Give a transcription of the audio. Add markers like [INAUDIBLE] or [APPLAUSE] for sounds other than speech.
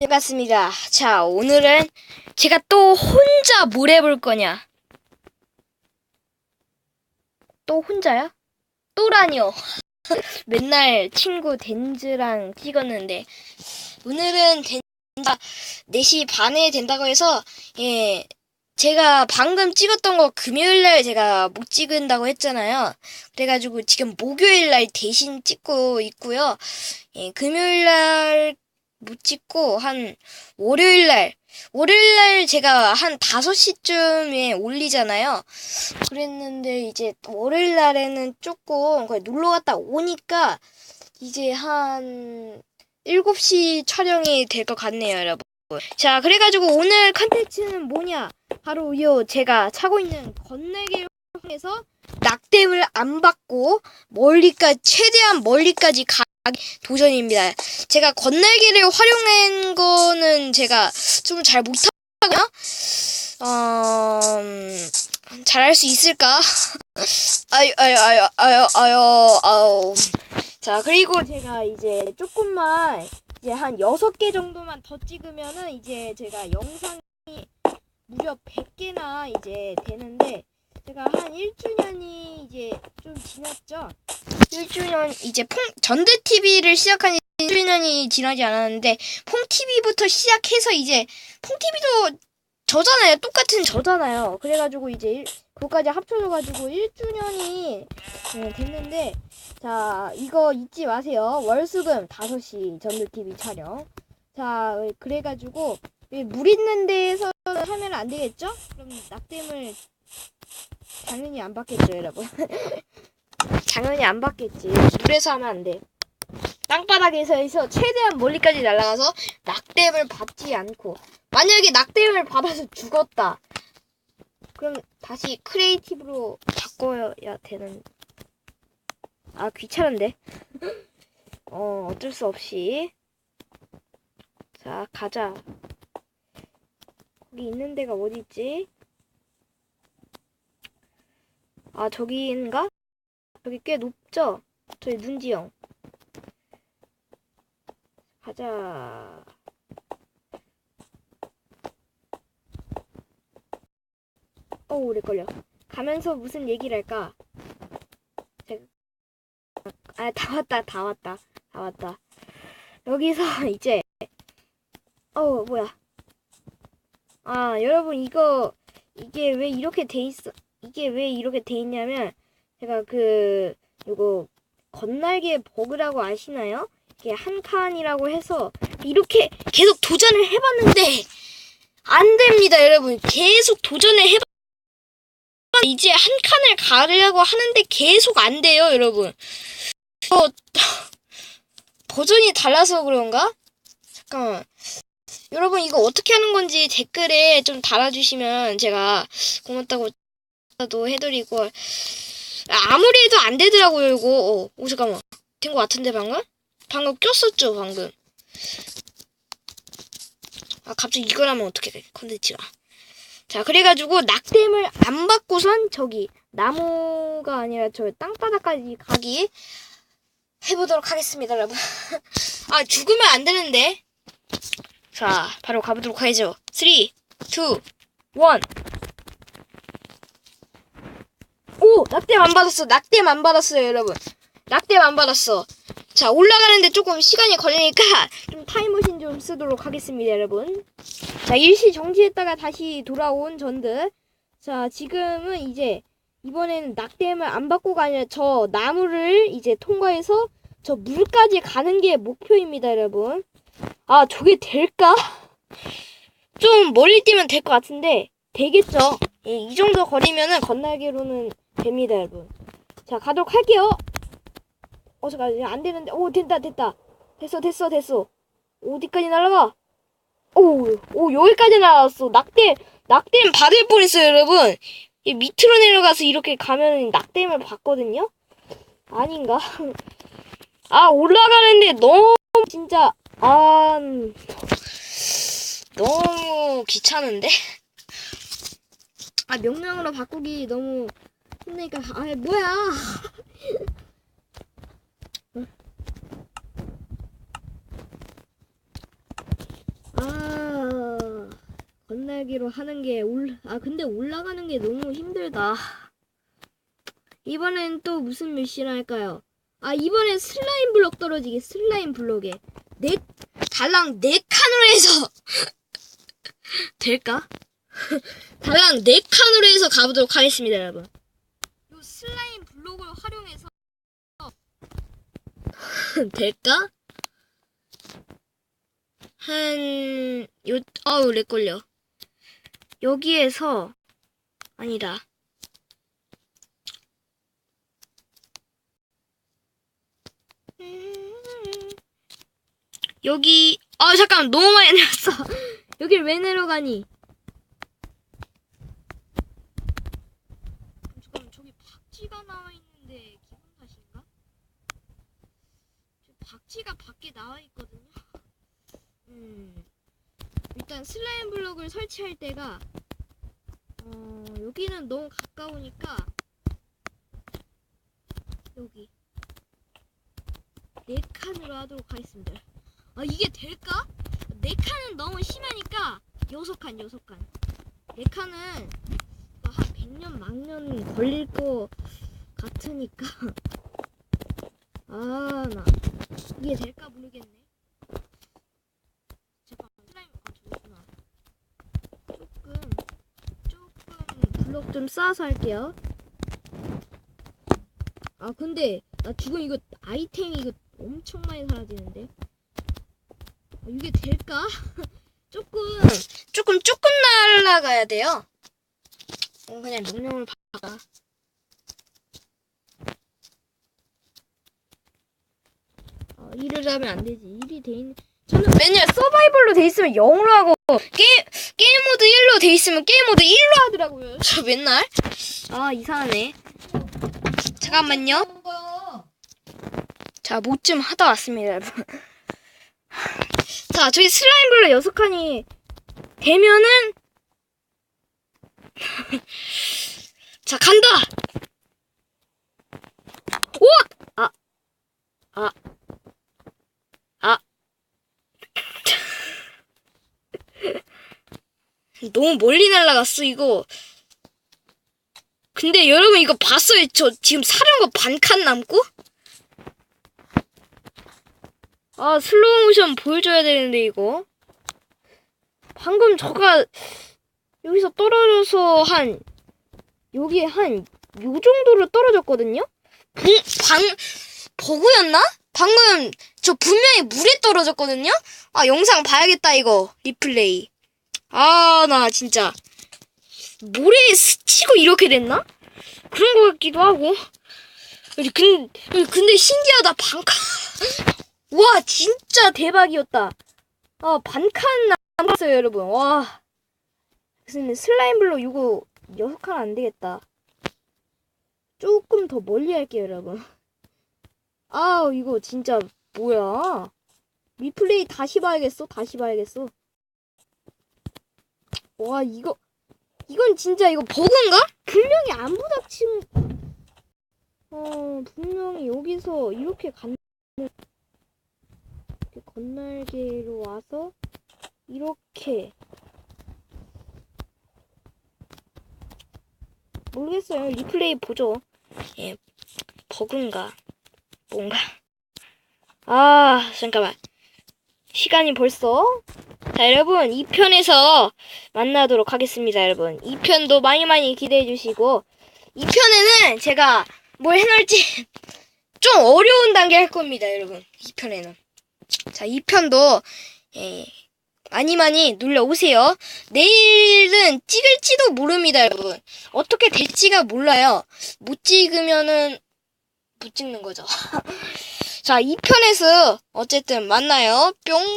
반갑습니다. 자, 오늘은 제가 또 혼자 뭘 해볼 거냐? 또 혼자야? 또라니요. [LAUGHS] 맨날 친구 덴즈랑 찍었는데 오늘은 덴즈가 4시 반에 된다고 해서 예 제가 방금 찍었던 거 금요일 날 제가 못 찍은다고 했잖아요. 그래가지고 지금 목요일 날 대신 찍고 있고요. 예, 금요일 날 못 찍고 한 월요일 날 월요일 날 제가 한 5시쯤에 올리잖아요. 그랬는데 이제 월요일 날에는 조금 놀러 갔다 오니까 이제 한 7시 촬영이 될 것 같네요, 여러분. 자, 그래가지고 오늘 컨텐츠는 뭐냐? 바로 요 제가 차고 있는 건네개를 통해서 낙뎀을 안 받고 멀리까지 최대한 멀리까지 가기 도전입니다. 제가 건날개를 활용한 거는 제가 좀 잘 못하거든요. 어, 음, 잘할 수 있을까? [LAUGHS] 아유, 아유, 아유, 아유, 아유, 아유. 자, 그리고 제가 이제 조금만 이제 한 6개 정도만 더 찍으면은 이제 제가 영상이 무려 100개나 이제 되는데 제가 한 1주년이 이제 좀 지났죠. 1주년 이제 퐁 전드 TV를 시작한 지 1주년이 지나지 않았는데 퐁 TV부터 시작해서 이제 퐁 TV도 저잖아요. 똑같은 저잖아요. 그래가지고 이제 일, 그거까지 합쳐져가지고 1주년이 됐는데 자 이거 잊지 마세요. 월수금 5시 전드 TV 촬영. 자 그래가지고 물 있는 데에서 하면 안 되겠죠? 그럼 낙뎀을 당연히 안 받겠죠, 여러분. [LAUGHS] 당연히 안 받겠지. 물에서 하면 안 돼. 땅바닥에서 해서 최대한 멀리까지 날아가서 낙뎀을 받지 않고 만약에 낙뎀을 받아서 죽었다. 그럼 다시 크리에이티브로 바꿔야 되는. 아 귀찮은데. 어 어쩔 수 없이. 자 가자. 거기 있는 데가 어디 있지? 아 저기인가? 저기 꽤 높죠? 저기 눈지형. 가자. 어우 오래 걸려. 가면서 무슨 얘기를 할까? 제가 아 다 왔다 다 왔다 다 왔다. 여기서 [LAUGHS] 이제 어우 뭐야? 아 여러분 이거 이게 왜 이렇게 돼 있어? 이게 왜 이렇게 돼 있냐면 제가 그 요거 건날개 버그라고 아시나요? 이게 한 칸이라고 해서 이렇게 계속 도전을 해봤는데 안 됩니다, 여러분. 계속 도전을 해봤 이제 한 칸을 가려고 하는데 계속 안 돼요, 여러분. 어, 버전이 달라서 그런가? 잠깐만. 여러분 이거 어떻게 하는 건지 댓글에 좀 달아주시면 제가 고맙다고 도 해드리고 아무리 해도 안 되더라고요 이거. 어, 오 잠깐만. 된 거 같은데 방금? 방금 꼈었죠 방금. 아 갑자기 이걸 하면 어떻게 돼 컨텐츠가. 자 그래가지고 낙뎀을 안 받고선 저기 나무가 아니라 저 땅바닥까지 가기 해보도록 하겠습니다 여러분. [LAUGHS] 아 죽으면 안 되는데. 자 바로 가보도록 하죠. 3 2 1 안 받았어. 낙뎀 안 받았어요, 여러분. 낙뎀 안 받았어. 자, 올라가는데 조금 시간이 걸리니까 [LAUGHS] 좀 타임머신 좀 쓰도록 하겠습니다, 여러분. 자, 일시 정지했다가 다시 돌아온 전드. 자, 지금은 이제 이번에는 낙뎀을 안 받고가 아니라 저 나무를 이제 통과해서 저 물까지 가는 게 목표입니다, 여러분. 아, 저게 될까? [LAUGHS] 좀 멀리 뛰면 될 것 같은데 되겠죠? 예, 이 정도 거리면은 건날개로는 됩니다, 여러분. 자, 가도록 할게요. 어, 잠깐, 안 되는데. 오, 된다, 됐다. 됐어, 됐어, 됐어. 어디까지 날아가? 오, 오, 여기까지 날아갔어. 낙댐, 낙댐 받을 뻔했어요, 여러분. 이 밑으로 내려가서 이렇게 가면 낙댐을 받거든요? 아닌가? [LAUGHS] 아, 올라가는데 너무, 진짜, 아, 음, 너무 귀찮은데? 아, 명령으로 바꾸기 너무 힘드니까, 아, 뭐야. 만나기로 하는 게 올, 아, 근데 올라가는 게 너무 힘들다. 이번엔 또 무슨 미션 할까요? 아, 이번엔 슬라임 블럭 떨어지기, 슬라임 블럭에. 네, 달랑 네 칸으로 해서. [LAUGHS] 될까? [LAUGHS] 달랑 네 칸으로 해서 가보도록 하겠습니다, 여러분. 요 슬라임 블록을 활용해서. [LAUGHS] 될까? 한, 요, 아우, 렉 걸려. 여기에서, 아니다. 음, 여기, 아, 잠깐, 너무 많이 내렸어. [LAUGHS] 여길 왜 내려가니? 잠깐만, 저기 박쥐가 나와 있는데, 기분 탓인가? 저 박쥐가 밖에 나와 있거든요? [LAUGHS] 음, 일단 슬라임 블록을 설치할 때가 어, 여기는 너무 가까우니까 여기 네 칸으로 하도록 하겠습니다. 아 이게 될까? 네 칸은 너무 심하니까 여섯 칸 여섯 칸. 네 칸은 한 100년 만년 걸릴 거 같으니까 [LAUGHS] 아 나 이게 될까 모르겠네. 잠깐 슬라임 아 저기구나 조금 조금 블럭 좀 쌓아서 할게요. 아 근데 나 지금 이거 아이템이 이거 엄청 많이 사라지는데? 아, 이게 될까? [LAUGHS] 조금 조금 조금 날라가야 돼요. 어, 그냥 명령을 박아 일을 하면 안 되지 일이 돼 있는 저는 맨날 서바이벌로 돼 있으면 0으로 하고 게임 게임 모드 1로 돼 있으면 게임 모드 1로 하더라고요. [LAUGHS] 저 맨날 아 이상하네. 잠깐만요. 자, 못 좀 하다 왔습니다, 여러분. [LAUGHS] 자, 저기 슬라임블러 여섯 칸이 되면은 [LAUGHS] 자, 간다. 오! 아. 아. 아. 너무 멀리 날아갔어 이거. 근데 여러분 이거 봤어요? 저 지금 사려는 거반칸 남고? 아 슬로우 모션 보여줘야 되는데 이거. 방금 저가 여기서 떨어져서 한 여기 한 요 정도로 떨어졌거든요? 방, 방 버그였나? 방금 저 분명히 물에 떨어졌거든요? 아 영상 봐야겠다 이거 리플레이. 아, 나 진짜 모래에 스치고 이렇게 됐나? 그런 것 같기도 하고. 아니, 근, 아니, 근데 신기하다. 반칸. [LAUGHS] 와, 진짜 대박이었다. 아, 반칸 남았어요, 여러분. 와. 근데 슬라임블로 이거 여섯 칸안 되겠다. 조금 더 멀리 할게요, 여러분. 아, 이거 진짜 뭐야? 리플레이 다시 봐야겠어. 다시 봐야겠어. 와 이거 이건 진짜 이거 버그인가? 분명히 안 부닥친. 어 분명히 여기서 이렇게 간 이렇게 건날개로 와서 이렇게. 모르겠어요. 리플레이 보죠. 예 버그인가? 뭔가? 아 잠깐만 시간이 벌써 자, 여러분, 2편에서 만나도록 하겠습니다, 여러분. 2편도 많이 많이 기대해 주시고, 2편에는 제가 뭘 해놓을지 [LAUGHS] 좀 어려운 단계 할 겁니다, 여러분. 2편에는. 자, 2편도, 예, 많이 많이 눌러오세요. 내일은 찍을지도 모릅니다, 여러분. 어떻게 될지가 몰라요. 못 찍으면은, 못 찍는 거죠. [LAUGHS] 자, 2편에서 어쨌든 만나요. 뿅!